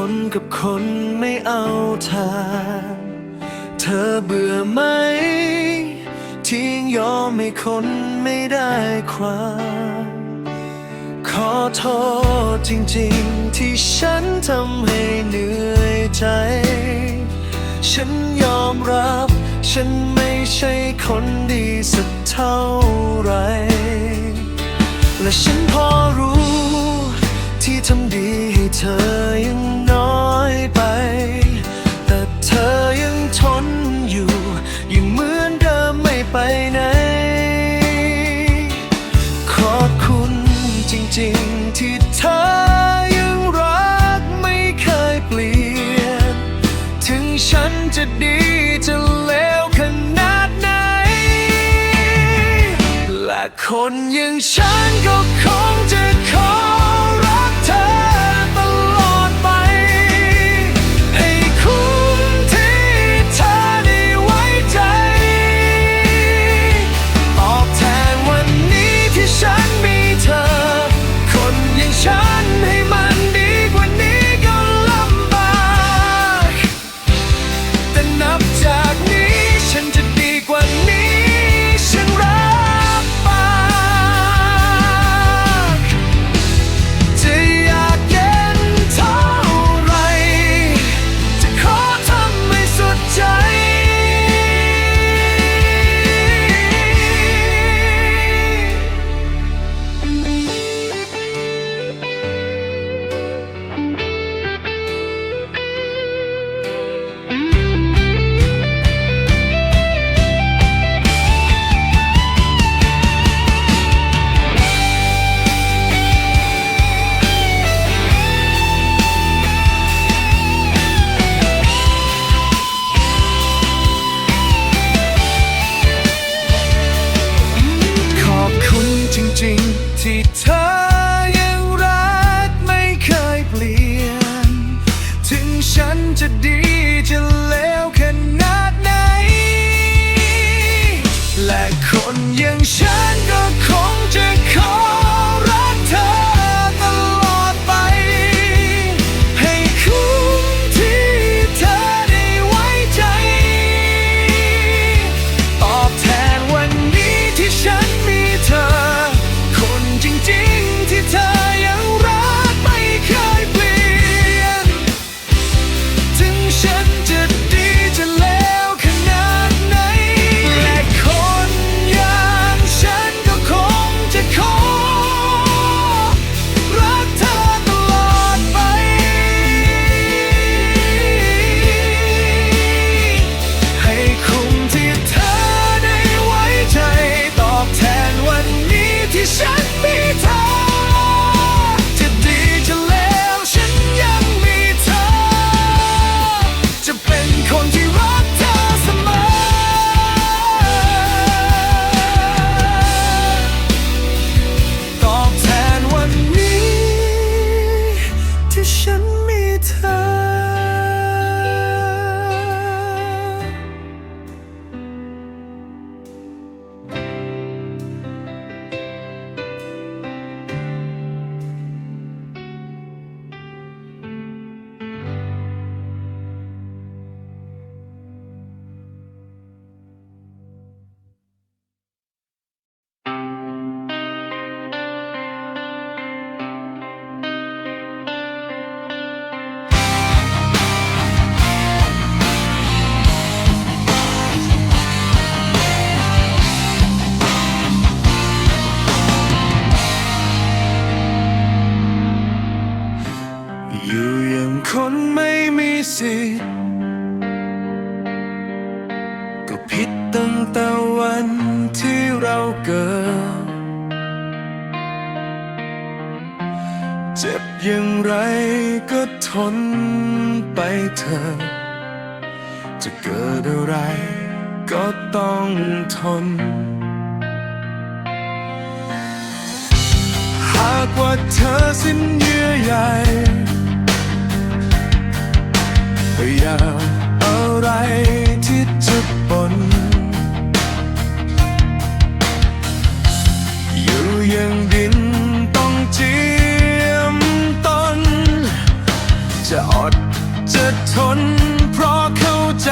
เหนื่อยไหมที่ต้องทนกับคนไม่เอาทางเธอเบื่อไหม ที่ยังยอมให้คนไม่ได้ความขอโทษจริงๆ ที่ฉันทำให้เหนื่อยใจ ฉันยอมรับ ฉันไม่ใช่คนดีสักเท่าไหรและฉันพอรู้ ที่ทำดีให้เธอยังน้อยไป แต่เธอยังทนอยู่ ยังเหมือนเดิมไม่ไปไหน ขอบคุณจริงๆที่เธอยังรักไม่เคยเปลี่ยน ถึงฉันจะดีจะเลวขนาดไหน และคนอย่างฉันก็คงจะ สิทธิ์ก็ผิดตั้งแต่วันที่เราเกิด เจ็บอย่างไรก็ทนไปเถอะจะเกิดอะไรก็ต้องทน หากว่าเธอสิ้น ดทนเพราะเข้าใจ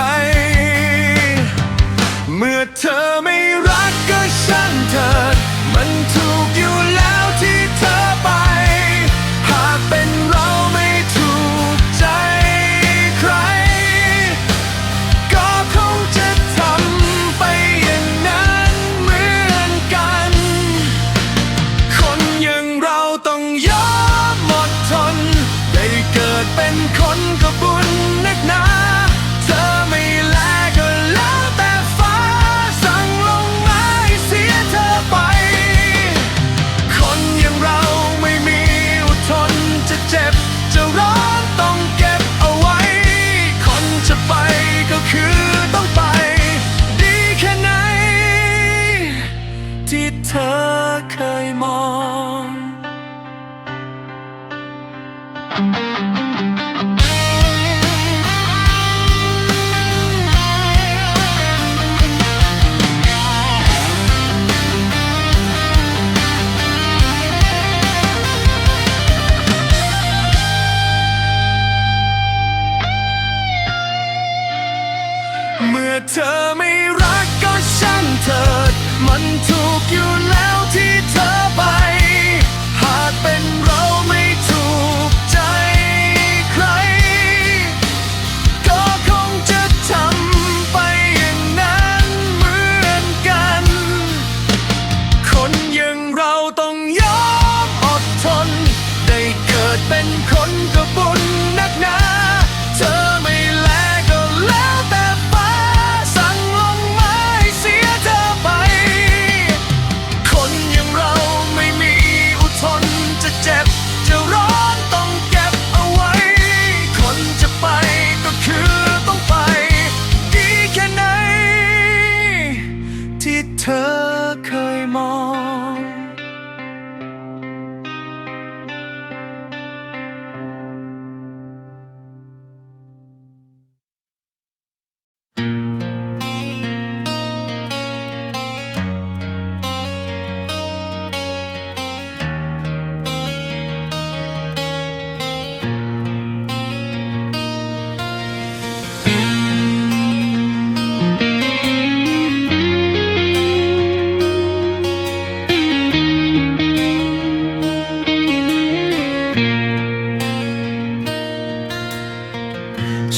เธอไม่รักก็ช่างเถิด มันถูกอยู่แล้วที่เธอ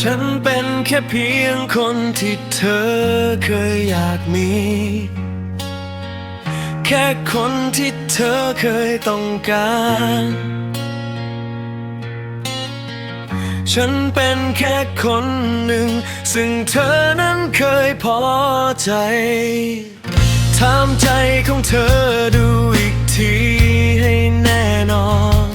ฉันเป็นแค่เพียงคนที่เธอเคยอยากมี แค่คนที่เธอเคยต้องการ ฉันเป็นแค่คนหนึ่ง ซึ่งเธอนั้นเคยพอใจถามใจของเธอดูอีกทีให้แน่นอน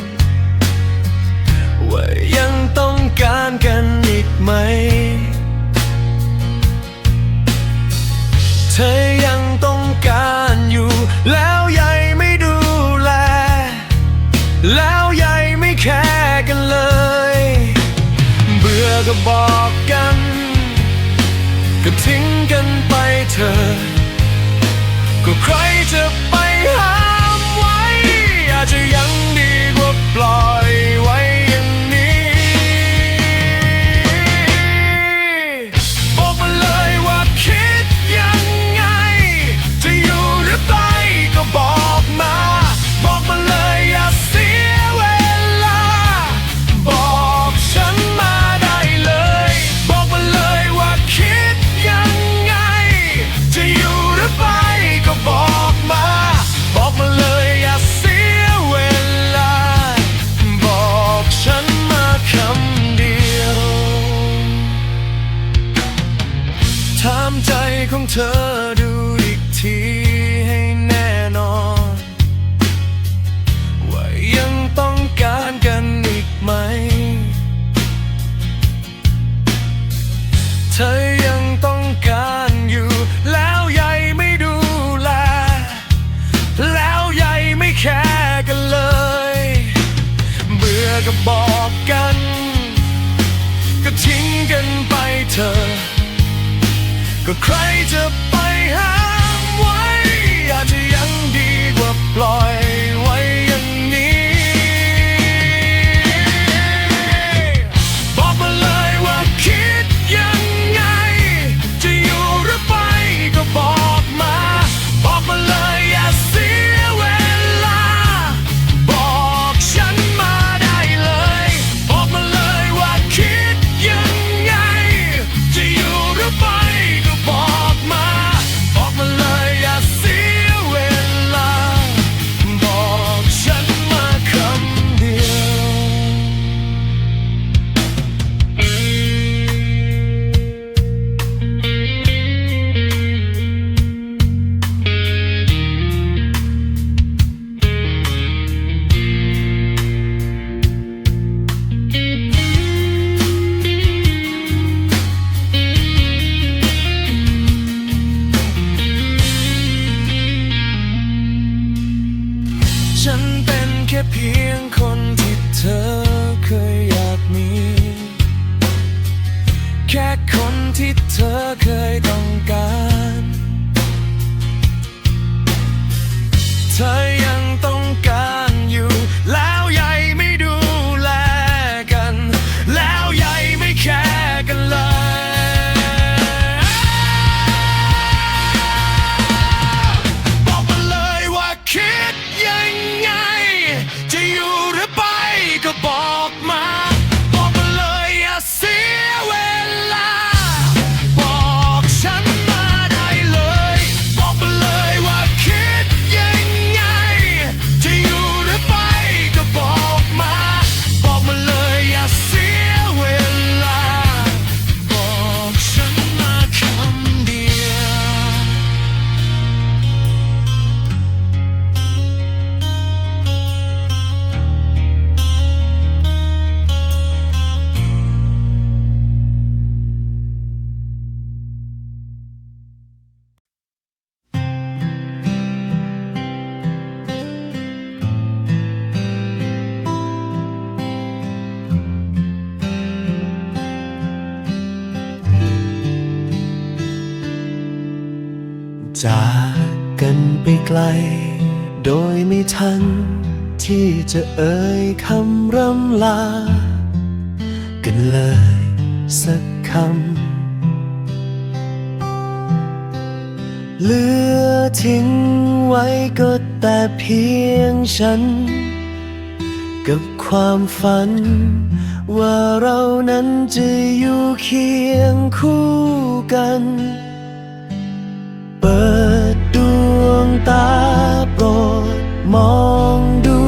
touch. ก็ใครจะไปหา จากกันไปไกล โดยไม่ทัน ที่จะเอ่ยคำร่ำลา กันเลยสักคำเหลือทิ้งไว้ก็แต่เพียงฉัน กับความฝัน ว่าเรานั้นจะอยู่เคียงคู่กัน ตาโปรด มองดู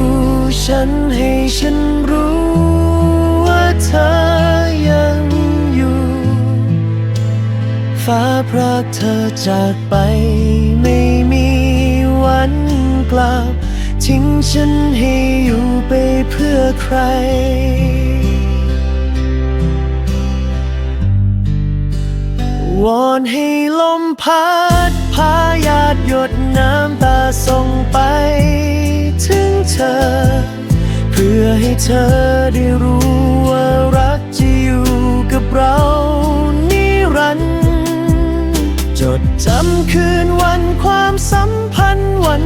ฉันให้ฉันรู้ว่าเธอยังอยู่ ฟ้าพรากเธอจากไปไม่มีวันกลับ ทิ้งฉันให้อยู่ไปเพื่อใครวอนให้ลมพัด ดหยดน้ำตาส่งไปถึงเธอ เพื่อให้เธอได้รู้ว่ารักจะอยู่กับเรานิรันดร์จดจำคืนวันความสัมพันธ์วัน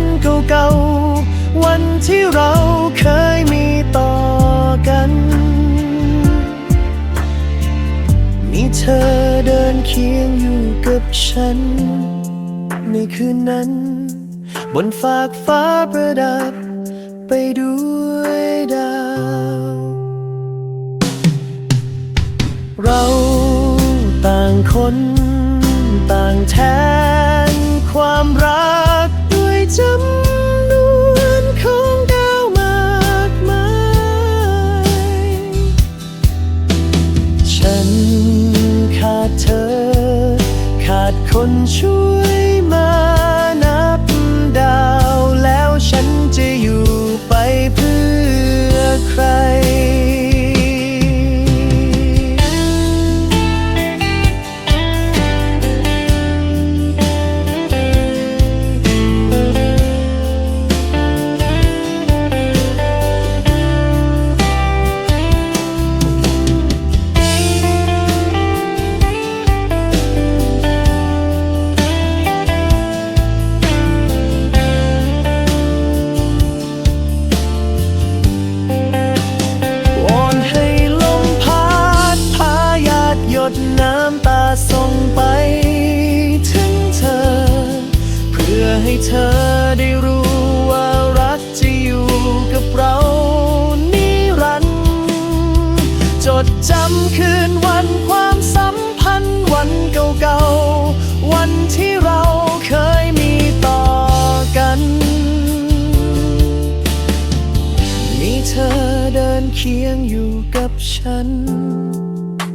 เก่าๆ วันที่เราเคยมีต่อกัน มีเธอเดินเคียงอยู่กับฉัน ในคืนนั้น บนฝากฟ้าประดับ ไปด้วยดาว เราต่างคนต่างแทนความรักด้วยจำ ดจำคืนวันความสัมพันธ์วันเก่าๆ วันที่เราเคยมีต่อกัน มีเธอเดินเคียงอยู่กับฉัน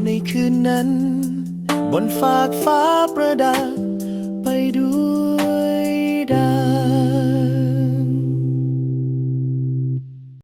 ในคืนนั้น บนฟากฟ้าประดับไปด้วย